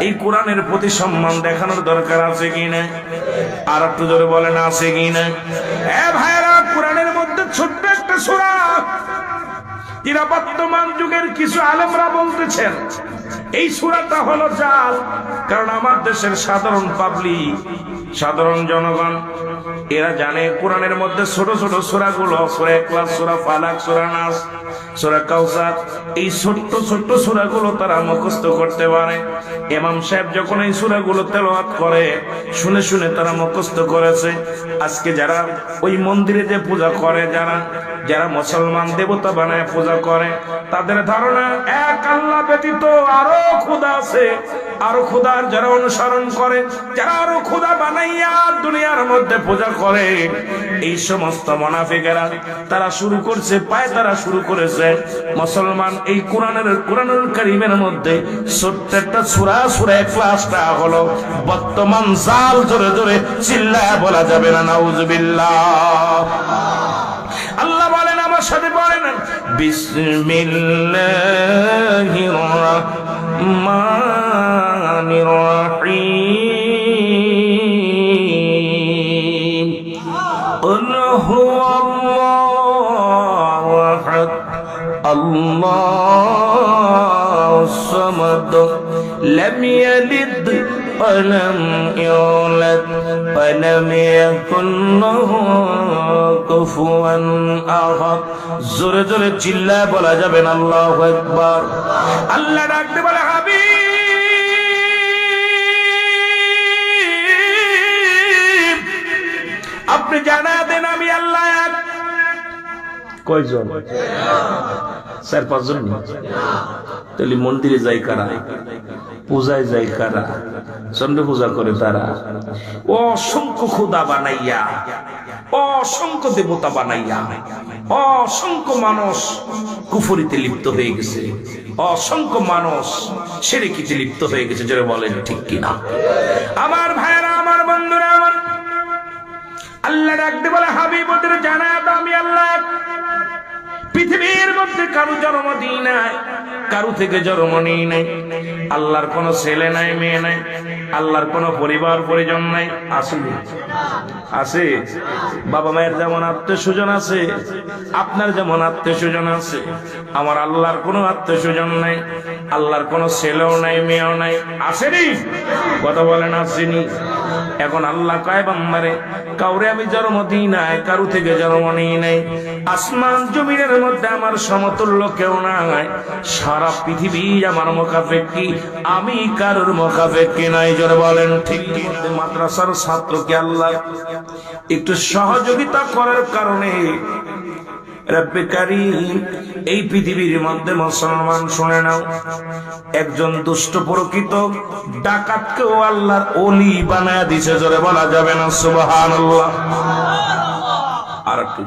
এই কোরআনের প্রতি সম্মান দেখানোর দরকার আছে কি না? আর একটু জোরে বলেন, আছে কি না? এ ভাইরা কোরআনের মধ্যে ছোট্ট একটা সুরা। এরা বর্তমান যুগের কিছু আলেমরা বলতেছেন, এই সুরাটা হলো জাল। কারণ আমার দেশের সাধারণ পাবলিক সাধারণ জনগণ এরা জানে কোরআনের মধ্যে ছোট ছোট সুরাগুলো, সুরা একলাস সুরা ফালাক, সুরা নাস, সুরা কাউসার এই ছোট্ট ছোট্ট সুরাগুলো তারা মুখস্থ করতে পারে। এমাম সাহেব যখন এই সুরাগুলো তেলাওয়াত করে, শুনে শুনে তারা মুখস্থ করেছে। আজকে যারা ওই মন্দিরে যে পূজা করে, যারা যারা মুসলমান দেবতা বানায় পূজা করে, তাদের ধারণা এক আল্লাহ ব্যতীত আরও খুদা আছে। আরও খুদার যারা অনুসরণ করে, যারা আরও খুদা বানাইয়া দুনিয়ার মধ্যে পূজা করে এই সমস্ত মোনাফিকেরা তারা শুরু করছে পায় তারা শুরু করেছে। মুসলমান এই কোরআনের, কোরআনুল কারিমের মধ্যে ছোট্ট একটা সুরা সুরা ক্লাসটা হলো, বর্তমান জাল জোরে জোরে চিল্লায় বলা যাবে না, নাউজুবিল্লাহ। আল্লাহ বলেন, আমার সাথে বলেন বিসমিল্লাহির রহমানির রহিম। الله أحد الله الصمد لم يلد ولم يولد ولم يكن له كفوا أحد জোরে জোরে চিল্লায় বলা যাবে না আল্লাহু আকবার আল্লাহ ডাকতে বলে হাবিব আপনি জানা দেন আমি আল্লাহ এক কয়জন? চার, পাঁচজন? তাহলে মন্দিরে যাই কারা? পূজায় যাই কারা? চন্দ্র পূজা করে তারা। অসংখ্য খুদা বানাইয়া, অসংখ্য দেবতা বানাইয়া, অসংখ্য মানুষ কুফরিতে লিপ্ত হয়ে গেছে। অসংখ্য মানুষ সেরেকিতে লিপ্ত হয়ে গেছে যারা বলেন ঠিক কিনা? আমার ভাইয়েরা, আমার বন্ধুরা, আমার আল্লাহ ডাকতে বলে হাবিব ওদের জানা তো আমি আল্লাহ। পৃথিবীর মধ্যে কারও জন্ম দিই নাই, কারও থেকে জন্ম নিই নাই। আল্লাহর কোন ছেলে নাই, মেয়ে নাই, আল্লাহর কোন পরিবার, পরিজন নাই। আসলে আছে? বাবা মায়ের যেমন আত্মীয় সুজন আছে, আপনার যেমন আত্মীয় সুজন আছে, আমার আল্লাহর কোনো আত্মীয় সুজন নাই। আল্লাহর কোনো ছেলেও নাই, মেয়েও নাই, আসেনি। কথা বলেন, আসেনি। এখন আল্লাহ কয় বাম্বারে কাউরে আমি জন্ম দিই নাই, কারু থেকে জন্ম নিই নাই। আসমান জমিনের মধ্যে আমার সমতুল্য কেউ নাই। সারা পৃথিবী আমার মোকাফেকি আমি কারোর মোকাফেকি নাই, জোরে বলেন, ঠিক? মাদ্রাসার ছাত্রকে আল্লাহ? একটু সহযোগিতা করার কারণে এই পৃথিবীর মধ্যে মুসলমান শুনে নাও। একজন দুষ্ট প্রকৃত ডাকাতকেও আল্লাহর অলি বানায় দিছে, জোরে বলা যাবে না, সুবহানাল্লাহ। আর একটু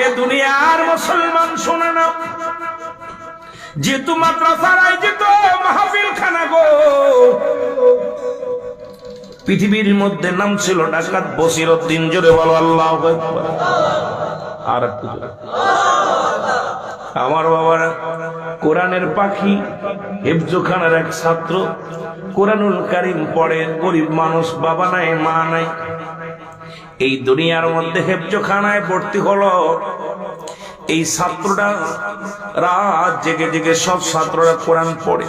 এ দুনিয়ার মুসলমান শুনে নাও। যেহেতু মাদ্রাসার আয়োজিত মাহফিল খানা গো পৃথিবীর মধ্যে নাম ছিল ডাকাত বসির উদ্দিন জোরে বলো, আল্লাহ আর আমার বাবার কোরআনের পাখি হেফজোখানার এক ছাত্র, কোরআনুল কারিম পড়ে, গরিব মানুষ, বাবা নাই, মা নাই। এই দুনিয়ার মধ্যে হেফজোখানায় ভর্তি হলো। এই ছাত্রটা রাত জেগে জেগে সব ছাত্ররা কোরআন পড়ে।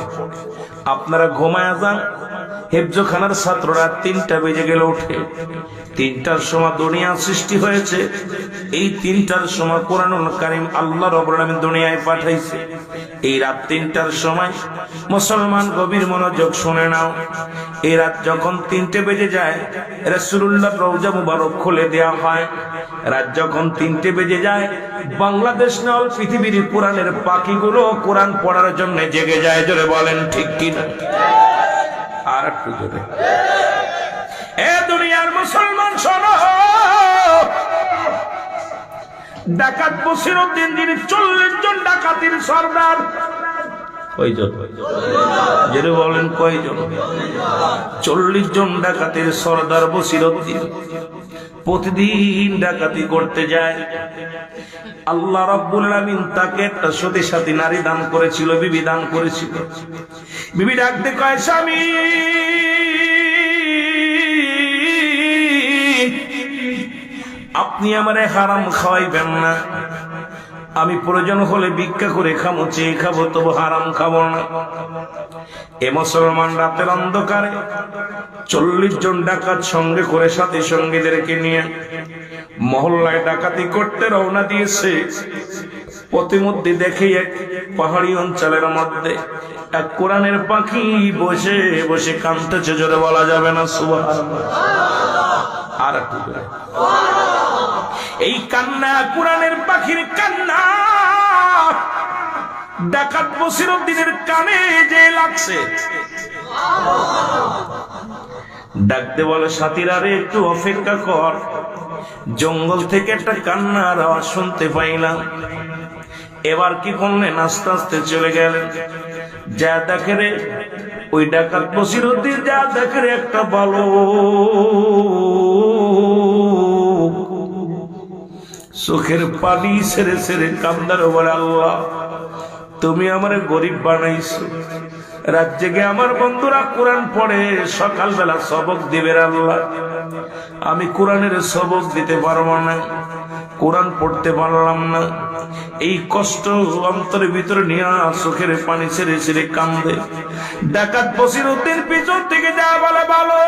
আপনারা ঘুমায় যান হেফজোখানার ছাত্ররা তিনটা বেজে গেলে ওঠে তিনটার সময় দুনিয়া সৃষ্টি হয়েছে। এই তিনটার সময় কোরআনুল কারিম আল্লাহ রব্বুল দুনিয়ায় পাঠাইছে। এই রাত তিনটার সময় মুসলমান গভীর মনোযোগ শুনে নাও। এই রাত যখন তিনটে বেজে যায়, রাসূলুল্লাহ রওজা মুবারক খুলে দেয়া হয়। রাত যখন তিনটে বেজে যায়, বাংলাদেশ নল পৃথিবীর কোরআনের পাখিগুলো কোরআন পড়ার জন্য জেগে যায়। জোরে বলেন ঠিক কিনা? এ দুনিয়ার মুসলমান ডাকাত বসির উদ্দিন যিনি চল্লিশ জন ডাকাতির সর্দার প্রতিদিন ডাকাতি করতে যায়। আল্লাহ রব্বুল তাকে একটা সতী সাথী, নারী দান করেছিল, বিবি দান করেছিল। বিবি ডাকতে কয়, স্বামী, আপনি আমারে হারাম খাওয়াইবেন না। আমি প্রয়োজন হলে ভিক্ষা করে খাব চেয়ে খাব, তবু হারাম খাব না। এ মুসলমান রাতের অন্ধকারে চল্লিশ জন ডাকাত সঙ্গে করে সাথী সঙ্গীদেরকে নিয়ে মহল্লায় ডাকাতি করতে রওনা দিয়েছে। প্রতিমধ্যে দেখে এক পাহাড়ি অঞ্চলের মধ্যে এক কোরআনের পাখি বসে বসে কাঁদতেছে, জোরে বলা যাবে না সুবাহ আর এই কান্না, কোরআনের পাখির কান্না। ডাকাত বসির দিনের কানে যে লাগছে। ডাকতে বলে, সাথীরা রে, একটু অপেক্ষা কর। জঙ্গল থেকে একটা কান্নার আওয়াজ শুনতে পাইলাম। এবার কি করলেন? আস্তে আস্তে চলে গেলেন। যা দেখে রে ওই ডাকাত বসির যা দেখে রে একটা ভালো চোখের পানি সেরে সেরে কান্দার বলে আল্লাহ, তুমি আমার গরিব বানাইছো। রাত জেগে আমার বন্ধুরা কোরআন পড়ে, সকালবেলা সবক দিবে আল্লাহ। আমি কোরআনের সবক দিতে পারব না, কোরআন পড়তে পারলাম না। এই কষ্ট অন্তরের ভিতরে নিয়ে চোখের পানি ছেড়ে ছেড়ে কান্দে। ডাকাত বসির উদ্দিন পিছন থেকে যা বলে, ভালো।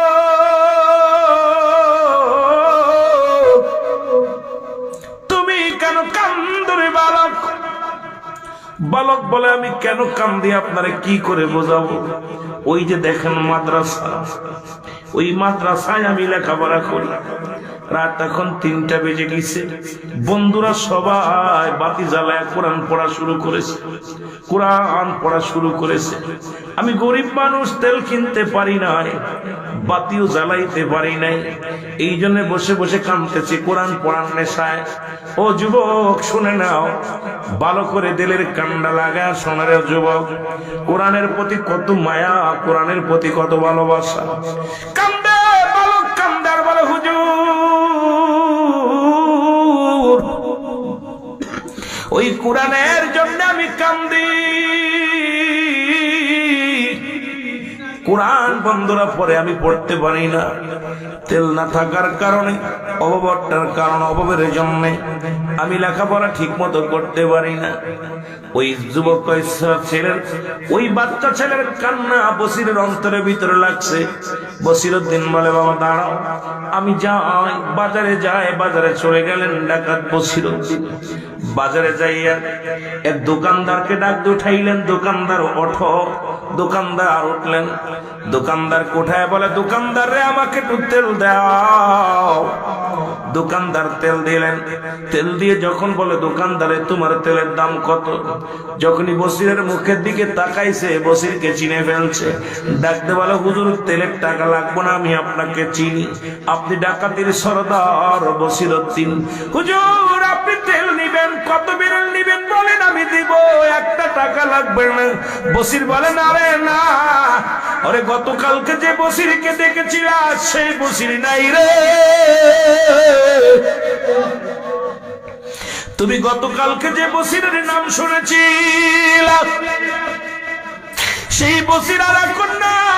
তুমি কেন কান্দরে বালক? বালক বলে, আমি কেন কান দিয়ে আপনারে কি করে বোঝাবো? ওই যে দেখেন মাদ্রাসা, ওই মাদ্রাসায় আমি লেখাপড়া করি। রাত এখন তিনটা বেজে গেছে। বন্ধুরা সবাই বাতি জ্বালায় কোরআন পড়া শুরু করেছে। কোরআন পড়া শুরু করেছে। আমি গরিব মানুষ, তেল কিনতে পারি নাই, বাতিও জ্বালাইতে পারি নাই। এই জন্য বসে বসে কাঁদতেছি কোরআন পড়ার নেশায়। ও যুবক, শুনে নাও। ভালো করে দিলের কান্ডা লাগা সোনার যুবক। কোরআনের প্রতি কত মায়া, কোরআনের প্রতি কত ভালোবাসা। কান্দে কোরআনের জন্য আমি কান্দি। কোরআন বন্ধুরা, পরে আমি পড়তে পারি না। তেল না থাকার কারণে অভাবটার কারণ, অভাবের জন্য আমি লেখাপড়া ঠিক মতো করতে পারি না। ওই যুবক ছেলের, ওই বাচ্চা ছেলের কান্না বসিরের অন্তরের ভিতরে লাগছে। বসিরুদ্দিন বলে, বাবা, দাঁড়াও। আমি যাই। বাজারে যাই। বাজারে চলে গেলেন ডাকাত বসিরুদ্দিন। বাজারে যাইয়া এক দোকানদারকে ডাক উঠাইলেন। দোকানদার ওঠো দোকানদার উঠলেন। দোকানদার কোঠায় বলে, দোকানদার রে, আমাকে একটু তেল দাও। দোকানদার তেল দিলেন। তেল দিয়ে যখন বলে, দোকানদারে, তোমার তেলের দাম কত? যখনই বসিরের মুখের দিকে তাকাইছে, বসিরকে চিনে ফেলছে। ডাকতে বলে, হুজুর, তেলের টাকা লাগবো না, আমি আপনাকে চিনি। আপনি ডাকাতির সরদার বসিরুদ্দিন হুজুর, আপনি তেল নিবেন, কত বেরেল নিবেন বলেন, আমি দিব। একটা টাকা লাগবে না। বসির বলেন আরে না। আরে, গতকালকে যে বসিরকে দেখেছিলা সেই বসির নাই রে। তুমি গতকালকে যে বসিরের নাম শুনেছিলা, সেই বসির আর এখন নাই।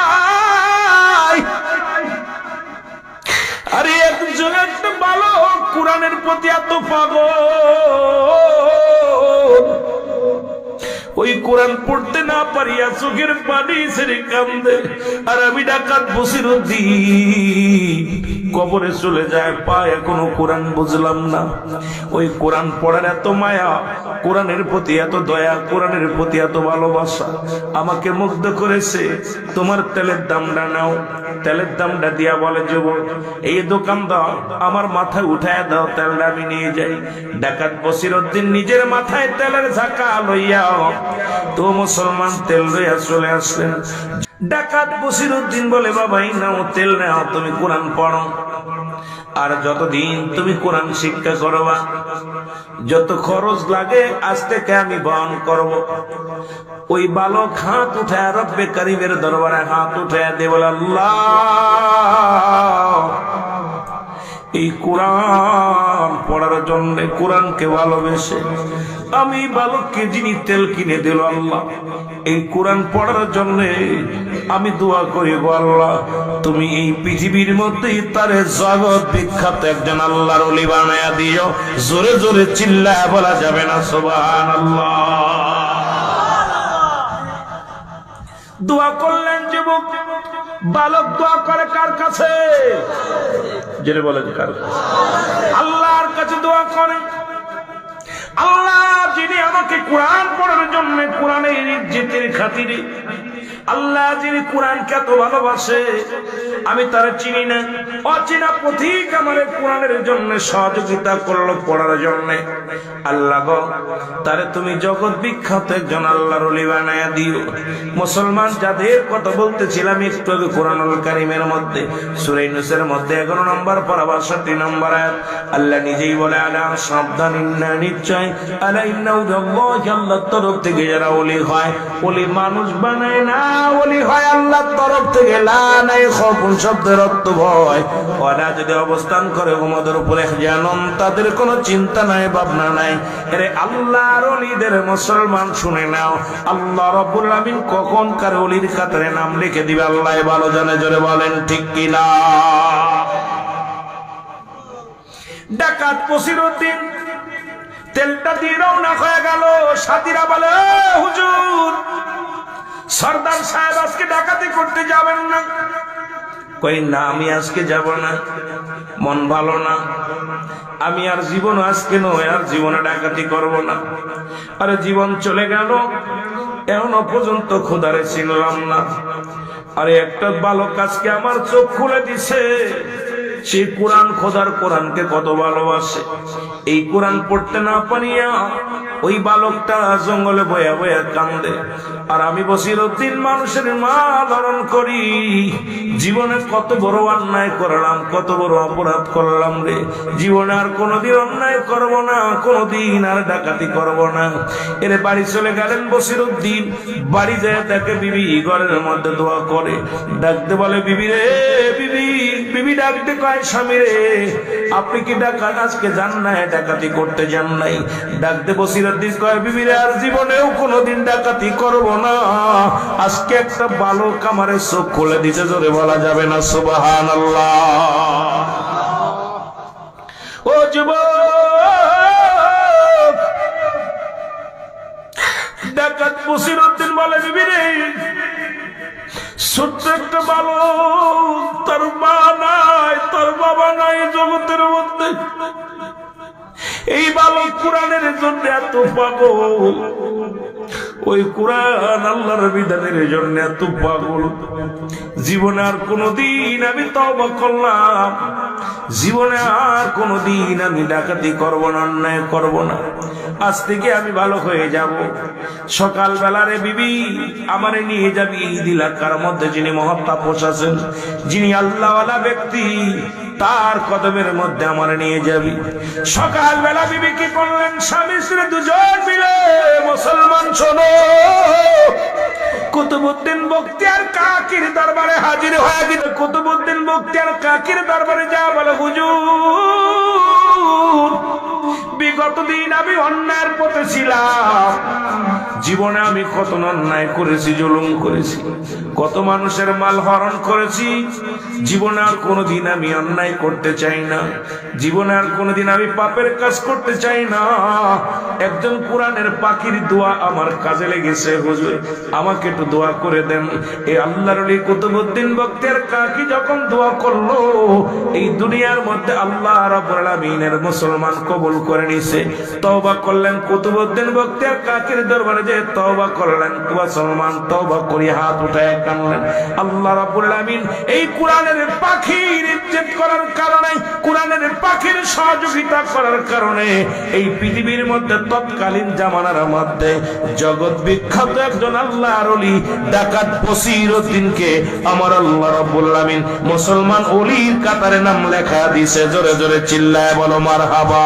আরে একজন একটা ভালো কোরআনের প্রতি এত পাগল। ওই কোরআন পড়তে না পারিয়া চোখের পানি ছেড়ে কান্দে। আর আমি ডাকাত বসির কবরে চলে যায়, পা এখনও কোরআন বুঝলাম না। ওই কোরআন পড়ার এত মায়া, কোরআনের প্রতি এত দয়া, কোরআনের প্রতি এত ভালোবাসা, আমাকে মুগ্ধ করেছে। তোমার তেলের দামটা নাও। তেলের দামটা দিয়া বলে, যুবক, এই দোকানদার আমার মাথায় উঠায় দাও, তেলটা আমি নিয়ে যাই। ডাকাত বসির উদ্দিন নিজের মাথায় তেলের ঝাঁকা লইয়া, তো মুসলমান, তেল লইয়া চলে আসলেন। ডাকাত বসির উদ্দিন বলে বাবাই নাও, তেল নাও, তুমি কোরআন পড়ো। আর যতদিন তুমি কোরআন শিক্ষা করবা, যত খরচ লাগে, আজ থেকে আমি বহন করব। ওই বালক হাত উঠে রব্বে কারিমের দরবারে হাত উঠে দেবল আল্লাহ এই কোরআন পড়ার জন্য কোরআনকে ভালোবেসে আমি বালককে যিনি তেল কিনে দিল আল্লাহ, এই কোরআন পড়ার জন্য আমি দোয়া করি আল্লাহ, তুমি এই পৃথিবীর মধ্যেই তারে জগৎ বিখ্যাত একজন আল্লাহর অলি বানায়া দিও। জোরে জোরে চিল্লায় বলা যাবে না সোবান আল্লাহ দোয়া করলেন যুবক বালক দোয়া করে কার কাছে? জেনে বলেন কার কাছে। আল্লাহর কাছে দোয়া করে। আল্লাহ যিনি আমাকে কোরআন পড়ার জন্য কোরআনের ইজ্জতের খাতিরে, আল্লাহ যিনি কোরআনকে এত ভালোবাসে, আমি তার চিনি না। অচেনা পথিক আমার কোরআনের জন্য সহযোগিতা করল পড়ার জন্য। আল্লাহ তারে তুমি জগৎ বিখ্যাত একজন আল্লাহর অলি বানায়া দিও। মুসলমান যাদের কথা বলতেছিলাম একটু আগে কোরআনুল কারিমের মধ্যে সুরাই নুসের মধ্যে এগারো নম্বর পর বাষট্টি নম্বর আয়াত, আল্লাহ নিজেই বলে, আলা সাবধান নিশ্চয় অবস্থান করে ওমদের উপরে জানন তাদের কোনো চিন্তা নাই, ভাবনা নাই। এরে আল্লাহর অলিদের মুসলমান শুনে নাও। আল্লাহ রব্বুল আমিন কখন কার অলির কাতারে নাম লিখে দিবে, আল্লাহ ভালো জানে, জোরে বলেন, ঠিক কিনা ডাকাত পসিরুদ্দিন তেলটা দিয়ে রওনা হয়ে গেল। সাথীরা বলে হুজুর, সর্দার সাহেব আজকে ডাকাতি করতে যাবেন না। কই, না, আমি আজকে যাব না। মন ভালো না। আমি আর জীবন আজকে নয়, আর জীবনে ডাকাতি করব না। আরে, জীবন চলে গেল। এখনও পর্যন্ত খোদারে চিনলাম না। আরে, একটা বালক আজকে আমার চোখ খুলে দিছে। সেই কোরআন খোদার কোরআনকে কত ভালোবাসে। এই কোরআন পড়তে না পারিয়া ওই বালকটা জঙ্গলে বয়া বয়া কান্দে। আর আমি বসির দিন মানুষের মা লালন করি। জীবনে কত বড় অন্যায় করলাম, কত বড় অপরাধ করলাম রে। জীবনে আর কোনোদিন অন্যায় করব না, কোনোদিন আর ডাকাতি করব না। এর বাড়ি চলে গেলেন বসির উদ্দিন বাড়ি যায় তাকে বিবি ঘরের মধ্যে দোয়া করে। ডাকতে বলে, বিবি রে, বিবি বিবি ডাকতে কয় স্বামী রে, আপনি কি ডাকাত? আজকে যান নাই, ডাকাতি করতে যান নাই। ডাকতে বসিরুদ্দিন কয়, বিবি রে, আর জীবনেও কোনোদিন ডাকাতি করব না। আজকে একটা ভালো কামারের চোখ খুলে দিতে জোরে বলা যাবে না সুবাহান ও যুবক! ডাকাত বসিরুদ্দিন বলে, বিবি রে, ছোট্ট একটা ভালো তার মা নাই এই বালক কোরআনের জন্য এত পাগল। ওই কোরআন আল্লাহর বিধানের জন্য এত পাগল। জীবনে আর কোনদিন আমি তবা করলাম। জীবনে আর কোনদিন আমি ডাকাতি করব না, অন্যায় করব না। আজ থেকে আমি ভালো হয়ে যাব। সকাল বেলারে বিবি, আমারে নিয়ে যাবি ঈদ মধ্যে যিনি মহাত্তাপোষ আছেন যিনি আল্লাহওয়ালা ব্যক্তি, তার কদমের মধ্যে আমার নিয়ে যাবি। সকাল বেলা বিবি কি করলেন? স্বামী স্ত্রী দুজন মিলে, মুসলমান শোনো কুতুবুদ্দিন বক্তিয়ার কাকির দরবারে হাজির হয়ে গেল। কুতুবুদ্দিন বক্তিয়ার কাকির দরবারে যা বলে হুজুর বিগত দিন আমি অন্যায়ের পথে ছিলাম। জীবনে আমি কত অন্যায় করেছি, জুলুম করেছি, কত মানুষের মাল হরণ করেছি। জীবনে আর কোনোদিন আমি অন্যায় করতে চাই না। জীবনে আর কোনোদিন আমি পাপের কাজ করতে চাই না। একজন কোরআনের পাখির দোয়া আমার কাজে লেগেছে, হুজুর, আমাকে একটু দোয়া করে দেন। এই আল্লাহর আলী কুতুবুদ্দিন ভক্তের কাকি যখন দোয়া করল, এই দুনিয়ার মধ্যে আল্লাহ রাব্বুল আলামিনের মুসলমান কবুল করে নিছে। তওবা করলেন কুতুবুদ্দিন ভক্তের কাকির দরবারে যে তওবা করলেন। মুসলমান তওবা করি হাত উঠায় কানলেন। আল্লাহ রাব্বুল আলামিন এই কোরআনের পাখির ইজ্জত করার কারণে, কোরআনের পাখির সহযোগিতা করার কারণে এই পৃথিবীর মধ্যে তৎকালীন জামানার মধ্যে জগৎ বিখ্যাত একজন আল্লাহর অলি ডাকাত বসির উদ্দিনকে আমার আল্লাহ রাব্বুল আলামিন মুসলমান অলির কাতারে নাম লেখা দিছে। জোরে জোরে চিল্লায় বলো, মারহাবা।